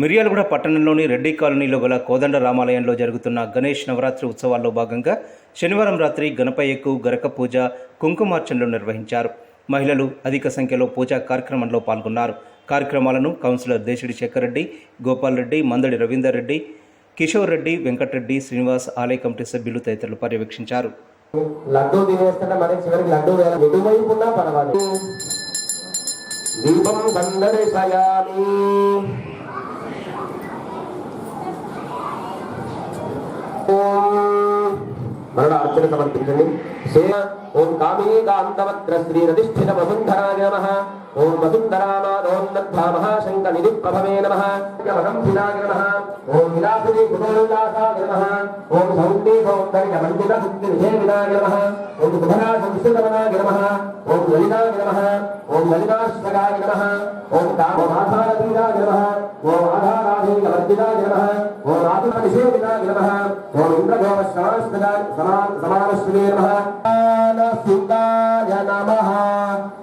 మిర్యాలగూడ పట్టణంలోని రెడ్డి కాలనీలో గల కోదండ రామాలయంలో జరుగుతున్న గణేష్ నవరాత్రి ఉత్సవాల్లో భాగంగా శనివారం రాత్రి గణపయ్యకు గరక పూజ కుంకుమార్చనలు నిర్వహించారు. మహిళలు అధిక సంఖ్యలో పూజా కార్యక్రమంలో పాల్గొన్నారు. కార్యక్రమాలను కౌన్సిలర్ దేశిడి శేఖర్ రెడ్డి గోపాల్ రెడ్డి మందడి రవీందర్ రెడ్డి కిషోర్ రెడ్డి వెంకటరెడ్డి శ్రీనివాస్ ఆలయ కమిటీ సభ్యులు తదితరులు పర్యవేక్షించారు. లడ్డూ మనకి చివరికి పర్వాలేదు. దీపం సందర్శయామి ఓం మరణ అర్చన సమర్పించండి సేవ ఓం కామీ కాంతవత్ర శ్రీ రధిష్ఠిత వసుంధరాయ నమ. ఓం వసుంధరానాథోన్నద్ధామః శంక నిధి ప్రభవే నమ యమహం శిలాయ నమ ఓం విలాసిని కుటోల్లాసాయ నమ ఓం సౌందీ సౌందర్య మండిత బుద్ధి నిషేవినాయ నమ ఓం సుభరా సంస్కృతమనాయ నమ ఓం లలితాయ నమ ఓం లలితాశ్వగాయ నమ ఓం కామమాధారతీరాయ నమ ఓం ఆధారాధీన వర్జితాయ నమ ఓం ఆత్మ నిషేవినాయ నమ ఓం ఇంద్రగోమ శ్రవణస్పదాయ సమానస్పదే నమ సుతాయ నమః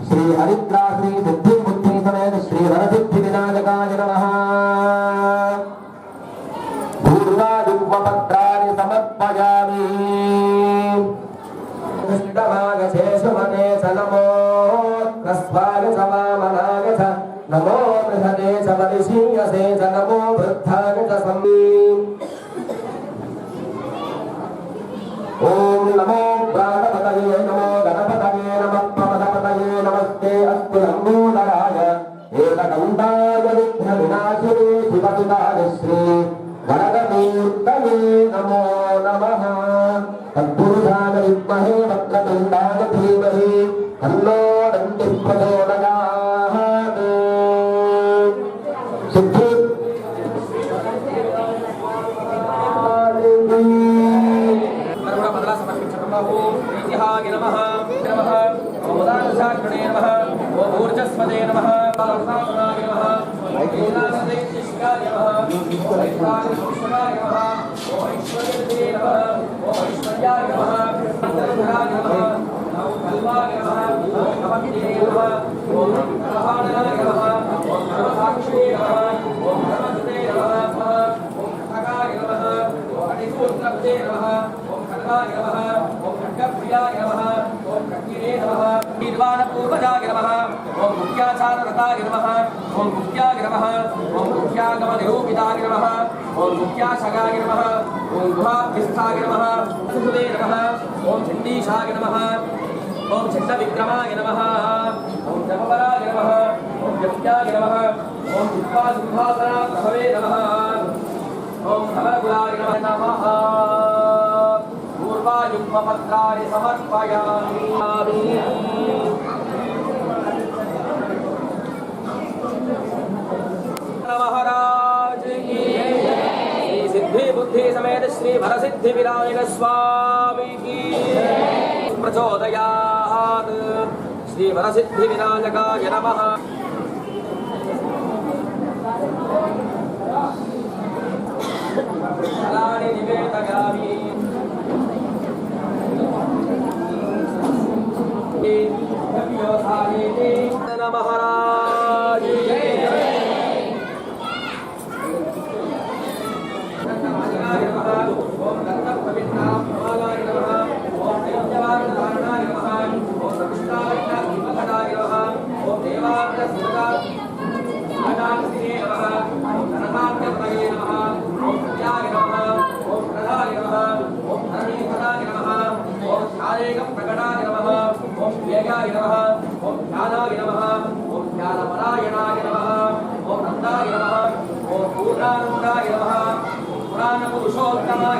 శ్రీ बुद्धि बुद्धि समेत श्री वरसिद्धि विनायकाय नमः। पूर्वादिपत्राणि समर्पयामि। कृष्णभागसे सुमने स नमो कस्वाय समामनाय च नमो पृथदे च परिशीयसे च नमो वृद्धाय च सम्मी ॐ नमो प्राणपतये नमो गणपतये नमः, प्रमदपतये नमस्ते, अस्तु ఓం కల్వాయ నమః ఓం నమః నమః ఓం ప్రహాణాయ ओम चंड विक्रमाय नमः। ओम जपपराय नमः। ओम जप्याय नमः। ओम दुःखा सुखासना प्रभवे नमः। ओम समरगुणाय नमः पूर्वायुग्मपत्राणि समर्पयामि। श्री भर सिद्धि विनायक स्वामी की। प्रचोदया శ్రీ వరసిద్ధి వినాయకాయ నమ.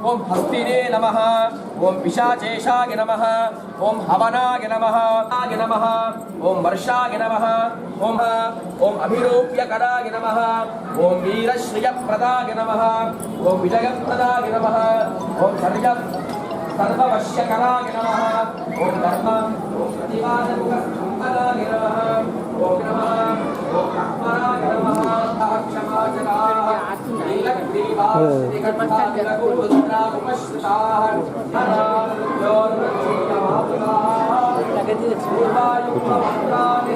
ओम हस्तिने नमः। ओम पिशाचेशाय नमः। ओम हवनाय नमः। आय नमः। ओम वर्षाय नमः। ओम ओम अभिरूप्य कराय नमः। ओम वीरश्रिय प्रदाय नमः। ओम विजय प्रदाय नमः। ओम सर्ज सर्ववश्यकराय नमः ॐ धर्म ॐ प्रतिवादमुखस्तुम्भराय नमः ॐ नमः ॐ ब्रह्मराय नमः क्षमाचराः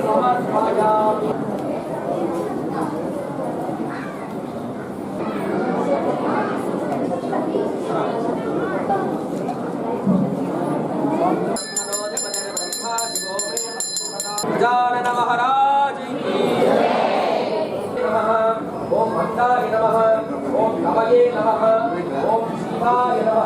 समर्पयामि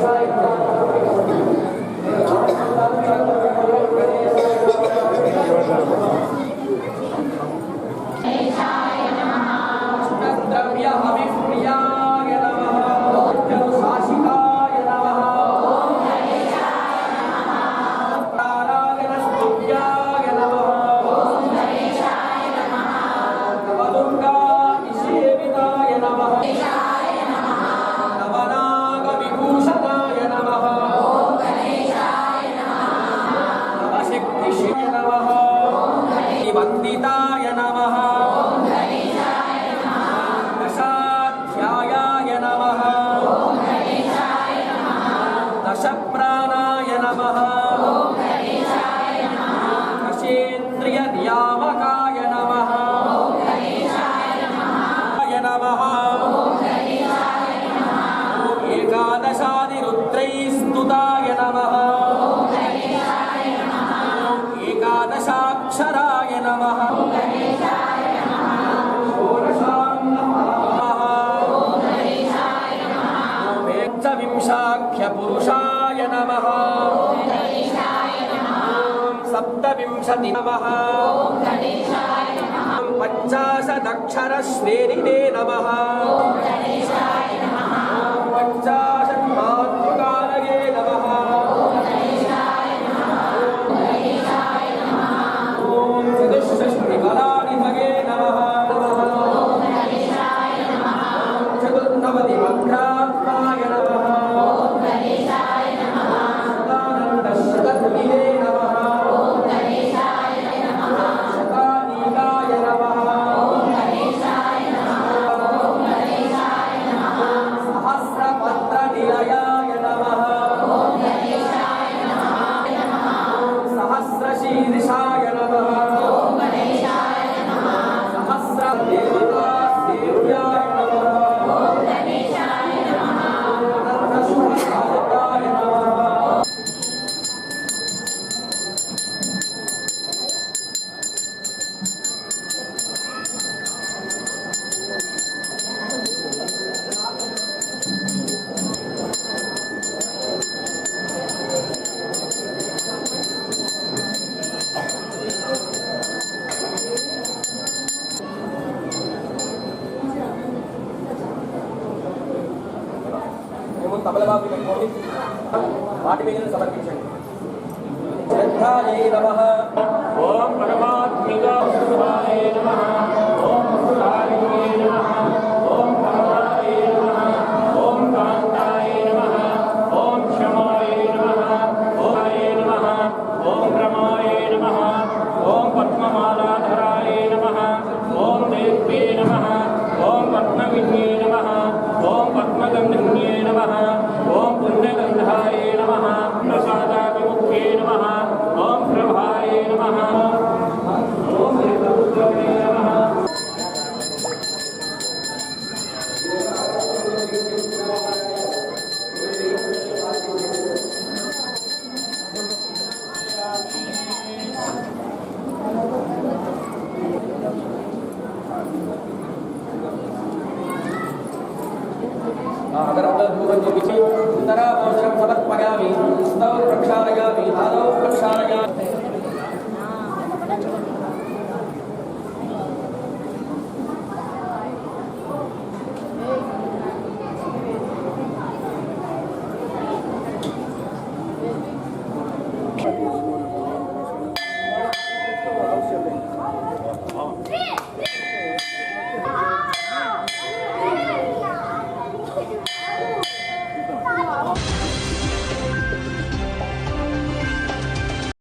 right దశప్రాణాయ నమ దశేంద్రియ నియామకాయ నమ నమ ఏకాదశాదిరుద్రైస్తుతాయ నమ ఏకాదశాక్షరాయ నమ सप्तविंशति नमः पञ्चाशदक्षरश्रेणिने नमः వాటి మీద సమర్పించండి. శ్రద్ధాయై నమ. भूवन्यपि चेत् उत्तरापार्श्वं प्रक्षालयामि आदौ प्रक्षालयामि